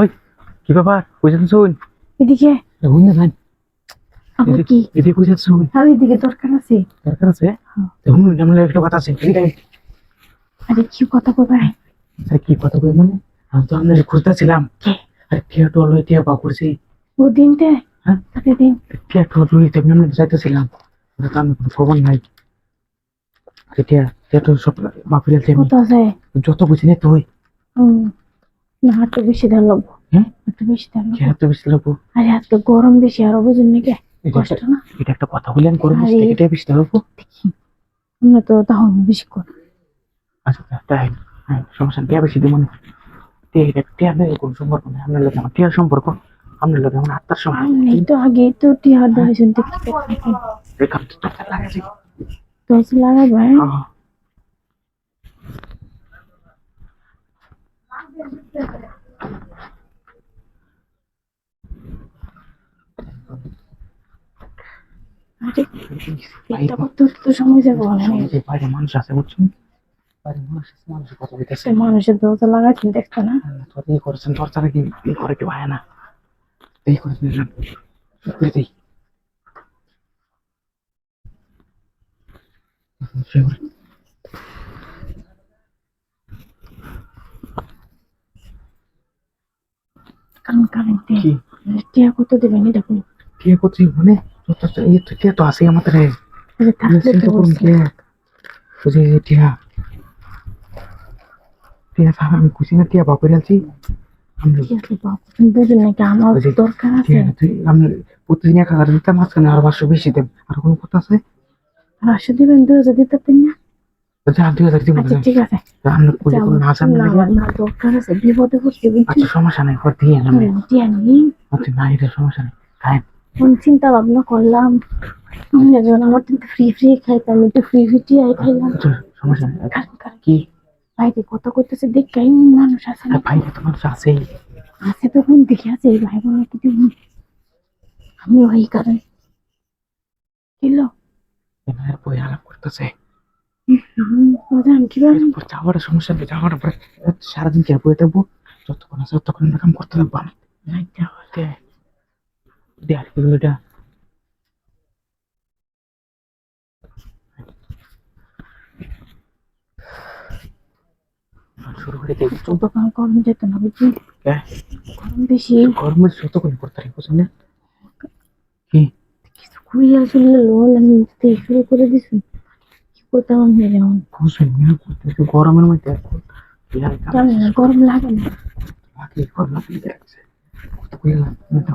ওই কি ব্যাপার? বুঝেছেন শুন। এদিকে হুন না ভাই কি? এদিকে বুঝেছেন শুন। আর এদিকে দরকার আছে? দরকার আছে? হ্যাঁ। হুন আমার একটা কথা আছে? এদিকে আয়। আরে কি কথা কবে আরে কি কথা কই মানে? আমি তো আপনার খুঁজতেছিলাম? আরে হয়ে টিয়া পা করছি? ও দিনতে হ্যাঁ? তাতে দিন? টিয়া টল হয়ে আমি আমরা যাইতেছিলাম ওটা আমি কোনো খবর নাই। টিয়া তো সব আছে। যত বুঝি না তুই। না একটু বেশি ধান লাগবো। হ্যাঁ? একটু বেশি ধান লাগবো। তো বেশি লাগবো? আরে আজকে গরম বেশি আরও বুঝুন নাকি? কষ্ট একটা- না? এটা একটা কথা আরে। এটা বেশি লাগবো? আমরা তো তাহলে বেশি কর। আচ্ছা তাই হ্যাঁ সমস্যা বেশি দিব না। এটা টিয়া কোনো সম্পর্ক নেই। আপনার লোক আমার টিয়ার সম্পর্ক আপনার লোক আমার আত্মার সম্পর্ক। এই তো আগে তো টিহার ধরে শুনতে করতে তো লাগাছি দশ লাগাবো হ্যাঁ। আরে এটা কত তো সময় যাব না বাইরে মানুষ আছে বুঝছেন? বাইরে মানুষ আছে মানুষের কথা বলতেছে মানুষের দরজা লাগাচ্ছেন দেখতো না। তোর ইয়ে করেছেন তোর ছাড়া কি না। এই করেছেন সত্যি দেই কারণ কারণ কি? টিয়া কত দেবেন এটা কোন কে করছি মানে? টিয়া সাহেব আমি খুশি না টিয়া বাপের আছি নাকি আমার দরকার আমি প্রতিদিন এক হাজার দিতাম আর পাঁচশো বেশি দেব আর কোনো কথা পাঁচশো দিবেন দু হাজার দিতে পারেন না সমস্যা নেই সমস্যা নেই কোন চিন্তা ভাবনা করলাম যখন আমার তো ফ্রি ফ্রি খাইতাম তো ফ্রি ফ্রি টিয়াই খাইলাম। আচ্ছা সমস্যা কি? বাইরে কথা করতেছে দেখে মানুষ আছে না। তো মানুষ আছেই। আছে তো কোন দিকে আছে এই ভাই বোনের কিছু আমি ওই কারণে। কিলো এনার বই আলাপ করতেছে। যাওয়ার সমস্যা নেই যাওয়ার পরে সারাদিন কে বই থাকব? যতক্ষণ আছে ততক্ষণ কাম করতে লাগবো আমি। এটা শুরু করে দিই চোদ্দ কাম গরম যেত না বুঝছি গরম বেশি গরমের যতক্ষণ করতে পারি বুঝলেন কি কিছু খুঁড়ি আসলে লোন আমি দিতে শুরু করে দিছি কি করতাম আমি যেমন বুঝলেন না করতে গরমের মধ্যে এখন গরম লাগে না গরম লাগলে দেখছে কত কইলাম না না